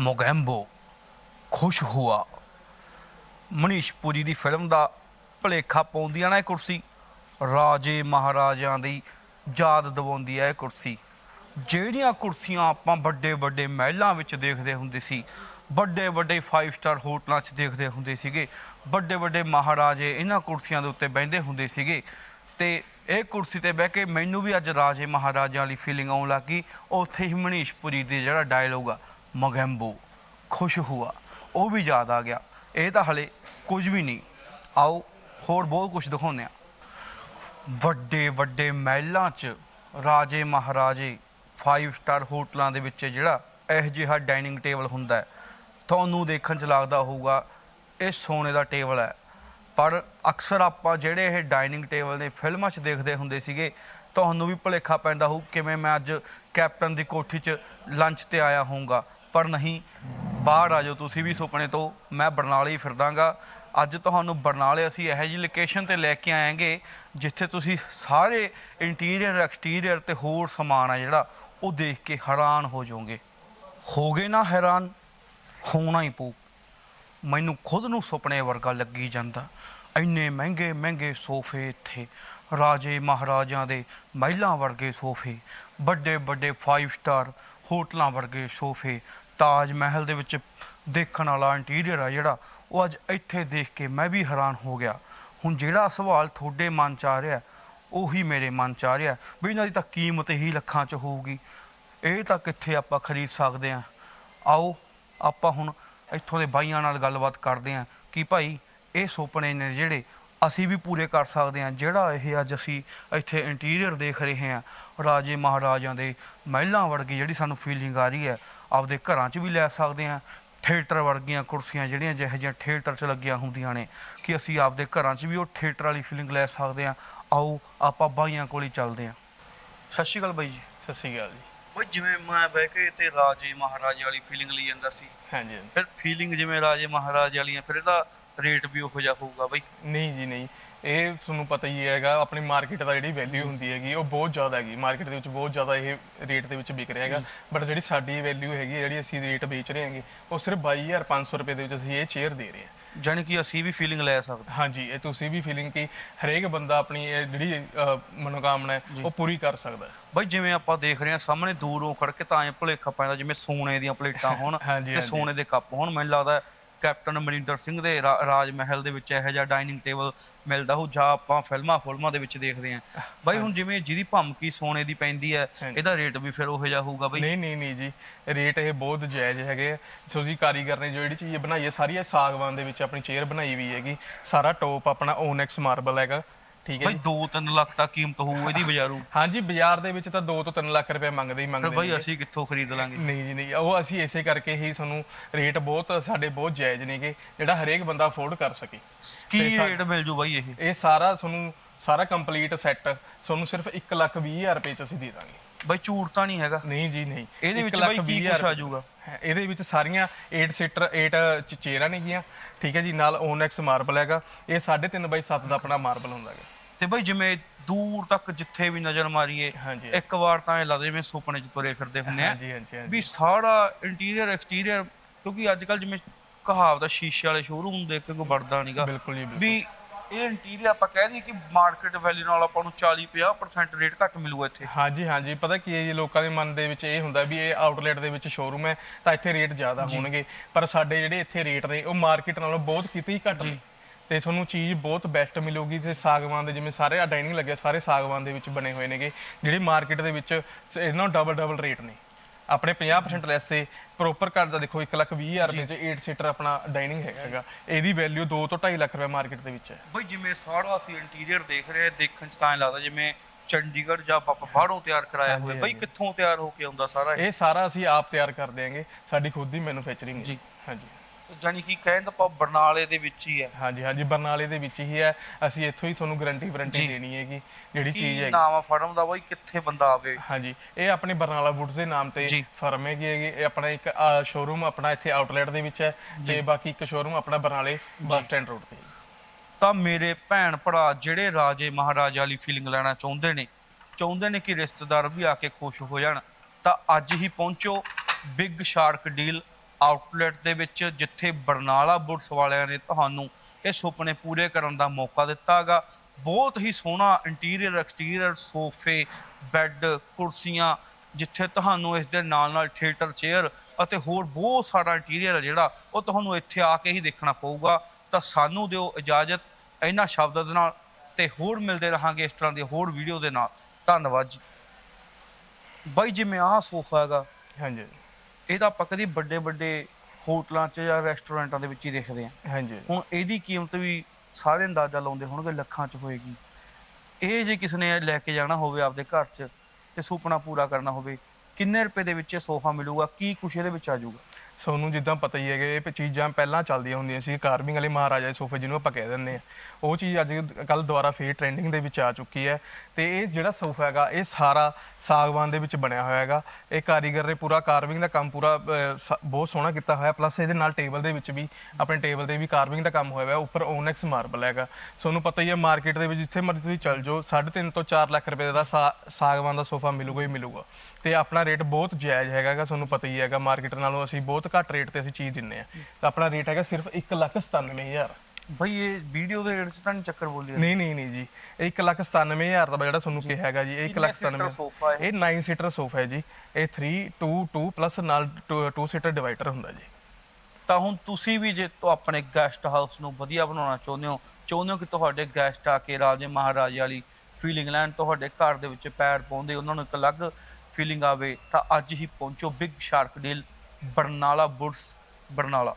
ਮੋਗੈਂਬੋ, ਖੁਸ਼ ਹੁਆ। ਮਨੀਸ਼ ਪੁਰੀ ਦੀ ਫਿਲਮ ਦਾ ਭਲੇਖਾ ਪਾਉਂਦੀਆਂ ਨਾ ਇਹ ਕੁਰਸੀ। ਰਾਜੇ ਮਹਾਰਾਜਿਆਂ ਦੀ ਯਾਦ ਦਿਵਾਉਂਦੀ ਹੈ ਇਹ ਕੁਰਸੀ। ਜਿਹੜੀਆਂ ਕੁਰਸੀਆਂ ਆਪਾਂ ਵੱਡੇ ਵੱਡੇ ਮਹਿਲਾਂ ਵਿੱਚ ਦੇਖਦੇ ਹੁੰਦੇ ਸੀ ਵੱਡੇ ਵੱਡੇ 5 ਸਟਾਰ ਹੋਟਲਾਂ 'ਚ ਦੇਖਦੇ ਹੁੰਦੇ ਸੀਗੇ ਵੱਡੇ ਵੱਡੇ ਮਹਾਰਾਜੇ ਇਹਨਾਂ ਕੁਰਸੀਆਂ ਦੇ ਉੱਤੇ ਬਹਿੰਦੇ ਹੁੰਦੇ ਸੀਗੇ। ਤੇ ਇਹ ਕੁਰਸੀ ਤੇ ਬਹਿ ਕੇ ਮੈਨੂੰ ਵੀ ਅੱਜ ਰਾਜੇ ਮਹਾਰਾਜਿਆਂ ਵਾਲੀ ਫੀਲਿੰਗ ਆਉਣ ਲੱਗੀ ਉੱਥੇ ਹੀ ਮਨੀਸ਼ ਪੁਰੀ ਦੇ ਜਿਹੜਾ ਡਾਇਲੋਗ ਆ ਮਗੈਂਬੋ ਖੁਸ਼ ਹੁਆ। ਉਹ ਵੀ ਯਾਦ ਆ ਗਿਆ। ਇਹ ਤਾਂ ਹਲੇ ਕੁਝ ਵੀ ਨਹੀਂ। ਆਓ, ਹੋਰ ਬਹੁਤ ਕੁਝ ਦਿਖਾਉਂਦੇ ਆ ਵੱਡੇ ਵੱਡੇ ਮਹਿਲਾਂ 'ਚ ਰਾਜੇ ਮਹਾਰਾਜੇ 5 ਸਟਾਰ ਹੋਟਲਾਂ ਦੇ ਵਿੱਚ ਜਿਹੜਾ ਇਹ ਜਿਹਾ ਡਾਈਨਿੰਗ ਟੇਬਲ ਹੁੰਦਾ ਤੁਹਾਨੂੰ ਦੇਖਣ 'ਚ ਲੱਗਦਾ ਹੋਊਗਾ, ਇਹ ਸੋਨੇ ਦਾ ਟੇਬਲ ਹੈ। ਪਰ ਅਕਸਰ ਆਪਾਂ ਜਿਹੜੇ ਇਹ ਡਾਈਨਿੰਗ ਟੇਬਲ ਨੇ ਫਿਲਮਾਂ 'ਚ ਦੇਖਦੇ ਹੁੰਦੇ ਸੀਗੇ, ਤੁਹਾਨੂੰ ਵੀ ਭੁਲੇਖਾ ਪੈਂਦਾ ਹੋਊ ਕਿਵੇਂ ਮੈਂ ਅੱਜ ਕੈਪਟਨ ਦੀ ਕੋਠੀ 'ਚ ਲੰਚ ਤੇ ਆਇਆ ਹੋਊਗਾ। ਪਰ ਨਹੀਂ। ਬਾਹਰ ਆ ਜਾਓ ਤੁਸੀਂ ਵੀ ਸੁਪਨੇ ਤੋਂ, ਮੈਂ ਬਰਨਾਲੇ ਹੀ ਫਿਰਦਾਗਾ। ਅੱਜ ਤੁਹਾਨੂੰ ਬਰਨਾਲੇ ਅਸੀਂ ਇਹੋ ਜਿਹੀ ਲੋਕੇਸ਼ਨ ਤੇ ਲੈ ਕੇ ਆਏਗੇ, ਜਿੱਥੇ ਤੁਸੀਂ ਸਾਰੇ ਇੰਟੀਰੀਅਰ ਐਕਸਟੀਰੀਅਰ ਤੇ ਹੋਰ ਸਮਾਨ ਆ ਜਿਹੜਾ, ਉਹ ਦੇਖ ਕੇ ਹੈਰਾਨ ਹੋ ਜਾਓਗੇ। ਹੋਗੇ ਨਾ ਹੈਰਾਨ, ਹੋਣਾ ਹੀ ਪਊ। ਮੈਨੂੰ ਖੁਦ ਨੂੰ ਸੁਪਨੇ ਵਰਗਾ ਲੱਗੀ ਜਾਂਦਾ। ਇੰਨੇ ਮਹਿੰਗੇ ਮਹਿੰਗੇ ਸੋਫੇ ਇੱਥੇ, ਰਾਜੇ ਮਹਾਰਾਜਾਂ ਦੇ ਮਹਿਲਾਂ ਵਰਗੇ ਸੋਫੇ ਵੱਡੇ ਵੱਡੇ 5 ਸਟਾਰ ਹੋਟਲਾਂ ਵਰਗੇ ਸੋਫੇ, ਤਾਜ ਮਹਿਲ ਦੇ ਵਿੱਚ ਦੇਖਣ ਵਾਲਾ ਇੰਟੀਰੀਅਰ ਆ ਜਿਹੜਾ, ਉਹ ਅੱਜ ਇੱਥੇ ਦੇਖ ਕੇ ਮੈਂ ਵੀ ਹੈਰਾਨ ਹੋ ਗਿਆ। ਹੁਣ ਜਿਹੜਾ ਸਵਾਲ ਤੁਹਾਡੇ ਮਨ 'ਚ ਆ ਰਿਹਾ, ਉਹੀ ਮੇਰੇ ਮਨ 'ਚ ਆ ਰਿਹਾ ਵੀ ਇਹਨਾਂ ਦੀ ਤਾਂ ਕੀਮਤ ਹੀ ਲੱਖਾਂ 'ਚ ਹੋਊਗੀ। ਇਹ ਤਾਂ ਕਿੱਥੇ ਆਪਾਂ ਖਰੀਦ ਸਕਦੇ ਆ ਆਓ, ਆਪਾਂ ਹੁਣ ਇੱਥੋਂ ਦੇ ਬਾਈਆਂ ਨਾਲ ਗੱਲਬਾਤ ਕਰਦੇ ਆ ਕਿ ਭਾਈ, ਇਹ ਸੁਪਨੇ ਨੇ ਜਿਹੜੇ ਅਸੀਂ ਵੀ ਪੂਰੇ ਕਰ ਸਕਦੇ ਆ ਜਿਹੜਾ ਇਹ ਅੱਜ ਅਸੀਂ ਇੱਥੇ ਇੰਟੀਰੀਅਰ ਦੇਖ ਰਹੇ ਆ ਰਾਜੇ ਮਹਾਰਾਜਾਂ ਦੇ ਮਹਿਲਾਂ ਵਰਗੀ ਜਿਹੜੀ ਸਾਨੂੰ ਫੀਲਿੰਗ ਆ ਰਹੀ ਹੈ ਆਪਦੇ ਘਰਾਂ 'ਚ ਵੀ ਲੈ ਸਕਦੇ ਆ ਥੀਏਟਰ ਵਰਗੀਆਂ ਕੁਰਸੀਆਂ ਜਿਹੜੀਆਂ ਜਿਹੋ ਜਿਹੀਆਂ ਥੀਏਟਰ 'ਚ ਲੱਗੀਆਂ ਹੁੰਦੀਆਂ ਨੇ ਕਿ ਅਸੀਂ ਆਪਦੇ ਘਰਾਂ 'ਚ ਵੀ ਉਹ ਥੀਏਟਰ ਵਾਲੀ ਫੀਲਿੰਗ ਲੈ ਸਕਦੇ ਆ ਆਓ ਆਪਾਂ ਬਾਈਆਂ ਕੋਲ ਹੀ ਚੱਲਦੇ ਆ ਸਤਿ ਸ਼੍ਰੀ ਅਕਾਲ ਬਾਈ ਜੀ। ਸਤਿ ਸ਼੍ਰੀ ਅਕਾਲ ਜੀ। ਬਈ ਜਿਵੇਂ ਮੈਂ ਬਹਿ ਕੇ ਤੇ ਰਾਜੇ ਮਹਾਰਾਜੇ ਵਾਲੀ ਫੀਲਿੰਗ ਲਈ ਜਾਂਦਾ ਸੀ। ਹਾਂਜੀ ਹਾਂਜੀ। ਫਿਰ ਫੀਲਿੰਗ ਜਿਵੇਂ ਰਾਜੇ ਮਹਾਰਾਜੇ ਵਾਲੀਆਂ ਫਿਰ ਇਹਦਾ ਰੇਟ ਵੀ ਉਹੋ ਜਿਹਾ ਹੋਊਗਾ ਬਈ? ਨਹੀਂ ਜੀ ਨਹੀਂ। ਇਹ ਤੁਹਾਨੂੰ ਪਤਾ ਹੀ ਹੈਗਾ ਆਪਣੀ ਮਾਰਕੀਟ ਦਾ ਜਿਹੜੀ ਵੈਲਿਊ ਹੁੰਦੀ ਹੈਗੀ ਉਹ ਬਹੁਤ ਜ਼ਿਆਦਾ ਹੈਗੀ। ਮਾਰਕੀਟ ਦੇ ਵਿੱਚ ਬਹੁਤ ਜ਼ਿਆਦਾ ਇਹ ਰੇਟ ਦੇ ਵਿੱਚ ਵਿਕ ਰਿਹਾ ਹੈਗਾ। ਬਟ ਜਿਹੜੀ ਸਾਡੀ ਵੈਲਿਊ ਹੈਗੀ ਜਿਹੜੀ ਅਸੀਂ ਰੇਟ ਵੇਚ ਰਹੇ ਹਾਂਗੇ ਉਹ ਸਿਰਫ 22500 ਰੁਪਏ ਦੇ ਵਿੱਚ ਅਸੀਂ ਇਹ ਚੇਅਰ ਦੇ ਰਹੇ ਹਾਂ। ਜਾਣੀ ਕਿ ਅਸੀਂ ਵੀ ਫੀਲਿੰਗ ਲੈ ਸਕਦੇ ਹਾਂਜੀ ਇਹ ਤੁਸੀਂ ਵੀ ਫੀਲਿੰਗ ਕਿ ਹਰੇਕ ਬੰਦਾ ਆਪਣੀ ਇਹ ਜਿਹੜੀ ਮਨੋਕਾਮਨਾ ਹੈ ਉਹ ਪੂਰੀ ਕਰ ਸਕਦਾ ਹੈ। ਬਈ ਜਿਵੇਂ ਆਪਾਂ ਦੇਖ ਰਹੇ ਹਾਂ ਸਾਹਮਣੇ ਦੂਰੋਂ ਖੜ ਕੇ ਤਾਂ ਐ ਭੁਲੇਖਾ ਪੈਂਦਾ ਜਿਵੇਂ ਸੋਨੇ ਦੀਆਂ ਪਲੇਟਾਂ ਹੋਣ ਤੇ। ਸੋਨੇ ਦੇ ਕੱਪ ਹੋਣ। ਮੈਨੂੰ ਲੱਗਦਾ ਕੈਪਟਨ ਅਮਰਿੰਦਰ ਸਿੰਘ ਦੇ ਰਾ- ਰਾਜ ਮਹਿਲ ਦੇ ਵਿੱਚ ਇਹੋ ਜਿਹਾ ਡਾਈਨਿੰਗ ਟੇਬਲ ਮਿਲਦਾ ਹੋ ਜਾਂ ਆਪਾਂ ਫਿਲਮਾਂ ਫੁਲਮਾਂ ਦੇ ਵਿੱਚ ਦੇਖਦੇ ਹਾਂ ਬਾਈ ਹੁਣ ਜਿਵੇਂ ਜਿਹਦੀ ਭਮਕੀ ਸੋਨੇ ਦੀ ਪੈਂਦੀ ਹੈ। ਇਹਦਾ ਰੇਟ ਵੀ ਫਿਰ ਉਹੋ ਜਿਹਾ ਹੋਊਗਾ ਬਈ ਨਹੀਂ ਨਹੀਂ ਨਹੀਂ ਜੀ ਰੇਟ ਇਹ ਬਹੁਤ ਜਾਇਜ਼ ਹੈਗੇ ਆ। ਤੁਸੀਂ ਕਾਰੀਗਰ ਨੇ ਜੋ ਜਿਹੜੀ ਚੀਜ਼ ਬਣਾਈ ਹੈ ਸਾਰੀ ਇਹ ਸਾਗਵਾਨ ਦੇ ਵਿੱਚ ਆਪਣੀ ਚੇਅਰ ਬਣਾਈ ਵੀ ਹੈਗੀ ਸਾਰਾ ਟੋਪ ਆਪਣਾ ਓਨੈਕਸ ਮਾਰਬਲ ਹੈਗਾ ਠੀਕ ਹੈ ਬਈ ਜੀ। 2-3 ਲੱਖ ਤੱਕ ਕੀਮਤ ਹੋਊ ਇਹਦੀ ਬਾਜ਼ਾਰੂ। ਹਾਂਜੀ ਬਾਜ਼ਾਰ ਦੇ ਵਿੱਚ ਤਾਂ 2 ਤੋਂ 3 ਲੱਖ ਰੁਪਏ ਮੰਗਦੇ ਹੀ ਫਿਰ ਮੰਗਦੇ ਬਈ ਨੇਗੇ। ਅਸੀਂ ਕਿੱਥੋਂ ਖਰੀਦ ਲਾਂਗੇ? ਨਹੀਂ ਜੀ ਨਹੀਂ ਉਹ ਅਸੀਂ ਇਸੇ ਕਰਕੇ ਹੀ ਤੁਹਾਨੂੰ ਰੇਟ ਬਹੁਤ ਸਾਡੇ ਬਹੁਤ ਜਾਇਜ਼ ਨੇਗੇ ਜਿਹੜਾ ਹਰੇਕ ਬੰਦਾ ਅਫੋਰਡ ਕਰ ਸਕੇ। ਕੀ ਤੇ ਸਾ- ਰੇਟ ਮਿਲ ਜੂ ਬਾਈ ਇਹ? ਇਹ ਸਾਰਾ ਤੁਹਾਨੂੰ ਸਾਰਾ ਕੰਪਲੀਟ ਸੈੱਟ ਤੁਹਾਨੂੰ ਸਿਰਫ 1 ਲੱਖ 20 ਹਜ਼ਾਰ ਰੁਪਏ ਚ ਅਸੀਂ ਦੇ ਦਾਂਗੇ। ਬਾਈ ਝੂਠ ਤਾਂ ਨਹੀਂ ਹੈਗਾ। ਨਹੀਂ ਜੀ ਨਹੀਂ। ਇਹਦੇ ਇੱਕ ਵਿੱਚ ਲੱਖ ਬਾਈ ਕੀ ਵੀਹ ਕੁਛ ਆ ਜਾਊਗਾ? ਹੈ, ਇਹਦੇ ਵਿੱਚ ਸਾਰੀਆਂ 8 ਸੀਟਰ 8 ਚੇਅਰਾਂ ਨੇਗੀਆਂ। ਠੀਕ ਹੈ ਜੀ ਨਾਲ ਓਨੈਕਸ ਮਾਰਬਲ ਹੈਗਾ। ਇਹ 3.5 ਬਾਈ 7 ਦਾ ਆਪਣਾ ਮਾਰਬਲ ਹੁੰਦਾ ਹੈਗਾ। ਤੇ ਬਾਈ ਜਿਵੇਂ ਦੂਰ ਤੱਕ ਜਿੱਥੇ ਵੀ ਨਜ਼ਰ ਮਾਰੀਏ ਹਾਂਜੀ। ਇੱਕ ਵਾਰ ਤਾਂ ਇਹ ਲੱਗਦਾ ਜਿਵੇਂ ਸੁਪਨੇ 'ਚ ਤੁਰੇ ਫਿਰਦੇ ਹੁੰਦੇ ਆ। ਹਾਂਜੀ ਹਾਂਜੀ ਹਾਂਜੀ। ਵੀ ਸਾਰਾ ਇੰਟੀਰੀਅਰ ਐਕਸਟੀਰੀਅਰ ਕਿਉਂਕਿ ਅੱਜ ਕੱਲ ਜਿਵੇਂ ਕਹਾਵਤ ਆ ਸ਼ੀਸ਼ੇ ਵਾਲੇ ਸ਼ੋਰੂਮ ਦੇਖ ਕੇ ਕੋਈ ਵੜਦਾ ਨਹੀਂਗਾ ਬਿਲਕੁਲ ਜੀ ਬਿਲਕੁਲ। ਵੀ ਇਹ ਇੰਟੀਰੀਅਰ ਆਪਾਂ ਕਹਿ ਦਈਏ ਕਿ ਮਾਰਕੀਟ ਵੈਲਿਊ ਨਾਲ ਆਪਾਂ ਨੂੰ 40 50% ਰੇਟ ਘੱਟ ਮਿਲੂਗਾ ਇੱਥੇ। ਹਾਂਜੀ ਹਾਂਜੀ। ਪਤਾ ਕੀ ਹੈ ਜੀ ਲੋਕਾਂ ਦੇ ਮਨ ਦੇ ਵਿੱਚ ਇਹ ਹੁੰਦਾ ਵੀ ਇਹ ਆਊਟਲੈਟ ਦੇ ਵਿੱਚ ਸ਼ੋਰੂਮ ਹੈ ਤਾਂ ਇੱਥੇ ਰੇਟ ਜ਼ਿਆਦਾ ਹੋਣਗੇ। ਪਰ ਸਾਡੇ ਜਿਹੜੇ ਇੱਥੇ ਰੇਟ ਨੇ ਉਹ ਮਾਰਕੀਟ ਨਾਲੋਂ ਬਹੁਤ ਕਿਤੇ ਹੀ ਘੱਟ ਨੇ। ਤੇ ਤੁਹਾਨੂੰ ਚੀਜ਼ ਬਹੁਤ ਬੈਸਟ ਮਿਲੂਗੀ ਤੇ ਸਾਗਵਾਨ ਦੇ ਜਿਵੇਂ ਸਾਰੇ ਆ ਡਾਈਨਿੰਗ ਲੱਗੇ ਸਾਰੇ ਸਾਗਵਾਨ ਦੇ ਵਿੱਚ ਬਣੇ ਹੋਏ ਨੇਗੇ ਜਿਹੜੇ ਮਾਰਕੀਟ ਦੇ ਵਿੱਚ ਸ- ਇਹਨਾਂ ਡਬਲ ਡਬਲ ਰੇਟ ਨੇ। ਆਪਣੇ 50% ਲੈਸ ਤੇ ਪ੍ਰੋਪਰ ਘਰ ਦਾ ਦੇਖੋ 1 ਲੱਖ 20 ਹਜ਼ਾਰ ਰੁਪਏ ਚ 8 ਸੀਟਰ ਆਪਣਾ ਡਾਈਨਿੰਗ ਹੈਗਾ ਇਹਦੀ ਵੈਲਿਊ 2 ਤੋਂ 2.5 ਲੱਖ ਰੁਪਏ ਮਾਰਕੀਟ ਦੇ ਵਿੱਚ ਹੈ। ਬਈ ਜਿਵੇਂ ਸਾਰਾ ਅਸੀਂ ਇੰਟੀਰੀਅਰ ਦੇਖ ਰਹੇ ਹਾਂ ਦੇਖਣ 'ਚ ਤਾਂ ਐਂ ਲੱਗਦਾ ਜਿਵੇਂ ਚੰਡੀਗੜ੍ਹ ਜਾਂ ਆਪਾਂ ਬਾਹਰੋਂ ਤਿਆਰ ਕਰਾਇਆ ਹੋਵੇ ਬਈ। ਕਿੱਥੋਂ ਤਿਆਰ ਹੋ ਕੇ ਆਉਂਦਾ ਸਾਰਾ ਇਹ? ਇਹ ਸਾਰਾ ਅਸੀਂ ਆਪ ਤਿਆਰ ਕਰ ਦਿਆਂਗੇ ਸਾਡੀ ਖੁਦ ਦੀ ਮੈਨੂਫੈਕਚਰਿੰਗ ਜੀ। ਹਾਂਜੀ। ਜਾਨੀ ਕਿ ਕਹਿਣ ਦਾ ਭਾਵ ਬਰਨਾਲੇ ਦੇ ਵਿੱਚ ਹੀ ਹੈ। ਹਾਂਜੀ ਹਾਂਜੀ ਬਰਨਾਲੇ ਦੇ ਵਿੱਚ ਹੀ ਹੈ। ਅਸੀਂ ਇੱਥੋਂ ਹੀ ਤੁਹਾਨੂੰ ਗਾਰੰਟੀ ਵਾਰੰਟੀ। ਦੇਣੀ ਹੈਗੀ ਜਿਹੜੀ ਚੀਜ਼ ਹੈਗੀ। ਨਾਮ ਆ ਫਰਮ ਦਾ ਬਈ? ਕਿੱਥੇ ਬੰਦਾ ਆਵੇ? ਹਾਂਜੀ ਇਹ ਆਪਣੇ ਬਰਨਾਲਾ ਵੁੱਡਸ ਦੇ ਨਾਮ ਤੇ। ਫਰਮ ਹੈਗੀ ਹੈਗੀ। ਇਹ ਆਪਣਾ ਇੱਕ ਸ਼ੋਰੂਮ ਆਪਣਾ ਇੱਥੇ ਆਊਟਲੈਟ ਦੇ ਵਿੱਚ ਹੈ। ਤੇ ਬਾਕੀ ਇੱਕ ਸ਼ੋਰੂਮ ਆਪਣਾ ਬਰਨਾਲੇ ਬੱਸ ਸਟੈਂਡ ਰੋਡ ਤੇ। ਹੈ। ਤਾਂ ਮੇਰੇ ਭੈਣ ਭਰਾ ਜਿਹੜੇ ਰਾਜੇ ਮਹਾਰਾਜਾ ਵਾਲੀ ਫੀਲਿੰਗ ਲੈਣਾ ਚਾਹੁੰਦੇ ਨੇ ਚਾਹੁੰਦੇ ਨੇ ਕਿ ਰਿਸ਼ਤੇਦਾਰ ਵੀ ਆ ਕੇ ਖੁਸ਼ ਹੋ ਜਾਣ ਤਾਂ ਅੱਜ ਹੀ ਪਹੁੰਚੋ ਬਿਗ ਸ਼ਾਰਕ ਡੀਲ ਆਊਟਲੈਟ ਦੇ ਵਿੱਚ ਜਿੱਥੇ ਬਰਨਾਲਾ ਬੁੱਟਸ ਵਾਲਿਆਂ ਨੇ ਤੁਹਾਨੂੰ ਇਹ ਸੁਪਨੇ ਪੂਰੇ ਕਰਨ ਦਾ ਮੌਕਾ ਦਿੱਤਾਗਾ। ਬਹੁਤ ਹੀ ਸੋਹਣਾ ਇੰਟੀਰੀਅਰ ਐਕਸਟੀਰੀਅਰ ਸੋਫੇ ਬੈੱਡ ਕੁਰਸੀਆਂ, ਜਿੱਥੇ ਤੁਹਾਨੂੰ ਇਸ ਦੇ ਨਾਲ ਨਾਲ ਥੀਏਟਰ ਚੇਅਰ ਅਤੇ ਹੋਰ ਬਹੁਤ ਸਾਰਾ ਇੰਟੀਰੀਅਰ ਹੈ ਜਿਹੜਾ ਉਹ ਤੁਹਾਨੂੰ ਇੱਥੇ ਆ ਕੇ ਹੀ ਦੇਖਣਾ ਪਊਗਾ। ਤਾਂ ਸਾਨੂੰ ਦਿਓ ਇਜਾਜ਼ਤ ਇਹਨਾਂ ਸ਼ਬਦਾਂ ਦੇ ਨਾਲ ਤੇ ਹੋਰ ਮਿਲਦੇ ਰਹਾਂਗੇ ਇਸ ਤਰ੍ਹਾਂ ਦੀ ਹੋਰ ਵੀਡੀਓ ਦੇ ਨਾਲ। ਧੰਨਵਾਦ ਜੀ। ਬਾਈ, ਜਿਵੇਂ ਆਹ ਸੋਫਾ ਹੈਗਾ ਹਾਂਜੀ। ਇਹ ਤਾਂ ਆਪਾਂ ਕਦੀ ਵੱਡੇ ਵੱਡੇ ਹੋਟਲਾਂ 'ਚ ਜਾਂ ਰੈਸਟੋਰੈਂਟਾਂ ਦੇ ਵਿੱਚ ਹੀ ਦੇਖਦੇ ਹਾਂ। ਹਾਂਜੀ। ਹੁਣ ਇਹਦੀ ਕੀਮਤ ਵੀ ਸਾਰੇ ਅੰਦਾਜ਼ਾ ਲਾਉਂਦੇ ਹੋਣਗੇ ਲੱਖਾਂ 'ਚ ਹੋਏਗੀ। ਇਹ ਜੇ ਕਿਸ ਨੇ ਲੈ ਕੇ ਜਾਣਾ ਹੋਵੇ ਆਪਦੇ ਘਰ 'ਚ ਤੇ ਸੁਪਨਾ ਪੂਰਾ ਕਰਨਾ ਹੋਵੇ ਕਿੰਨੇ ਰੁਪਏ ਦੇ ਵਿੱਚ ਇਹ ਸੋਫਾ ਮਿਲੂਗਾ ਕੀ ਕੁਛ ਇਹਦੇ ਵਿੱਚ ਆ ਜਾਊਗਾ। ਸੋਨੂੰ ਜਿੱਦਾਂ ਪਤਾ ਹੀ ਹੈਗਾ ਇਹ ਪ ਚੀਜ਼ਾਂ ਪਹਿਲਾਂ ਚੱਲਦੀਆਂ ਹੁੰਦੀਆਂ ਸੀ ਕਾਰਵਿੰਗ ਵਾਲੇ ਮਹਾਰਾਜਾ ਦੇ ਸੋਫੇ ਜਿਹਨੂੰ ਆਪਾਂ ਕਹਿ ਦਿੰਦੇ ਆ ਉਹ ਚੀਜ਼ ਅੱਜ ਕੱਲ ਦੁਬਾਰਾ ਫੇਰ ਟ੍ਰੈਂਡਿੰਗ ਦੇ ਵਿੱਚ ਆ ਚੁੱਕੀ ਹੈ ਤੇ ਇਹ ਜਿਹੜਾ ਸੋਫਾ ਹੈਗਾ ਇਹ ਸਾਰਾ ਸਾਗਵਾਨ ਦੇ ਵਿੱਚ ਬਣਿਆ ਹੋਇਆ ਹੈਗਾ। ਇਹ ਕਾਰੀਗਰ ਨੇ ਪੂਰਾ ਕਾਰਵਿੰਗ ਦਾ ਕੰਮ ਪੂਰਾ ਅਹ, ਸ- ਬਹੁਤ ਸੋਹਣਾ ਕੀਤਾ ਹੋਇਆ। ਪਲੱਸ ਇਹਦੇ ਨਾਲ ਟੇਬਲ ਦੇ ਵਿੱਚ ਵੀ ਆਪਣੇ ਟੇਬਲ ਤੇ ਵੀ ਕਾਰਵਿੰਗ ਦਾ ਕੰਮ ਹੋਇਆ ਹੋਇਆ ਉੱਪਰ ਓਨੈਕਸ ਮਾਰਬਲ ਹੈਗਾ। ਤੁਹਾਨੂੰ ਪਤਾ ਹੀ ਹੈ ਮਾਰਕੀਟ ਦੇ ਵਿੱਚ ਜਿੱਥੇ ਮਰਜ਼ੀ ਤੁਸੀਂ ਚੱਲ ਜਾਓ 3.5 ਤੋਂ 4 ਲੱਖ ਰੁਪਏ ਦਾ ਸਾ- ਸਾਗਵਾਨ ਦਾ ਸੋਫਾ ਮਿਲੂਗਾ ਹੀ ਮਿਲੂਗਾ। ਤੇ ਆਪਣਾ ਰੇਟ ਬਹੁਤ ਜਾਇਜ਼ ਹੈਗਾ ਗਾ, ਤੁਹਾਨੂੰ ਪਤਾ ਹੀ ਹੈਗਾ ਮਾਰਕੀਟ ਨਾਲੋਂ ਅਸੀਂ ਬਹੁਤ ਘੱਟ ਰੇਟ ਤੇ ਅਸੀਂ ਚੀਜ਼ ਦਿੰਨੇ ਆ ਤਾਂ ਆਪਣਾ ਰੇਟ ਹੈਗਾ ਸਿਰਫ 1,97,000 ਬਈ ਇਹ ਵੀਡੀਓ ਦੇ ਰੇਟ 'ਚ ਤਾਂ ਨਹੀਂ ਚੱਕਰ ਬੋਲੀ ਨਹੀਂ ਨਹੀਂ ਨਹੀਂ ਜੀ। ਇਹ 1,97,000 ਦਾ ਜਿਹੜਾ ਤੁਹਾਨੂੰ ਕਿਹਾ ਹੈਗਾ ਜੀ ਇਹ ਕਿੰਨੇ ਸੀਟਰ 1,97,000 ਸੋਫਾ ਇਹ? ਇਹ 9 ਸੀਟਰ ਸੋਫਾ ਹੈ ਜੀ। ਇਹ 3 2 2 ਪਲੱਸ ਨਾਲ 2 ਸੀਟਰ ਡਿਵਾਈਡਰ ਹੁੰਦਾ ਜੀ। ਤਾਂ ਹੁਣ ਤੁਸੀਂ ਵੀ ਜੇ ਤੋਂ ਆਪਣੇ ਗੈਸਟ ਹਾਊਸ ਨੂੰ ਵਧੀਆ ਬਣਾਉਣਾ ਚਾਹੁੰਦੇ ਹੋ ਚਾਹੁੰਦੇ ਹੋ ਕਿ ਤੁਹਾਡੇ ਗੈਸਟ ਆ ਕੇ ਰਾਜੇ ਮਹਾਰਾਜੇ ਵਾਲੀ ਫੀਲਿੰਗ ਲੈਣ ਤੁਹਾਡੇ ਘਰ ਦੇ ਵਿੱਚ ਪੈਰ ਪਾਉਂਦੇ ਉਹਨਾਂ ਨੂੰ ਇੱਕ ਅਲੱਗ ਫੀਲਿੰਗ ਆਵੇ ਤਾਂ ਅੱਜ ਹੀ ਪਹੁੰਚੋ big shark deal Barnala buds Barnala.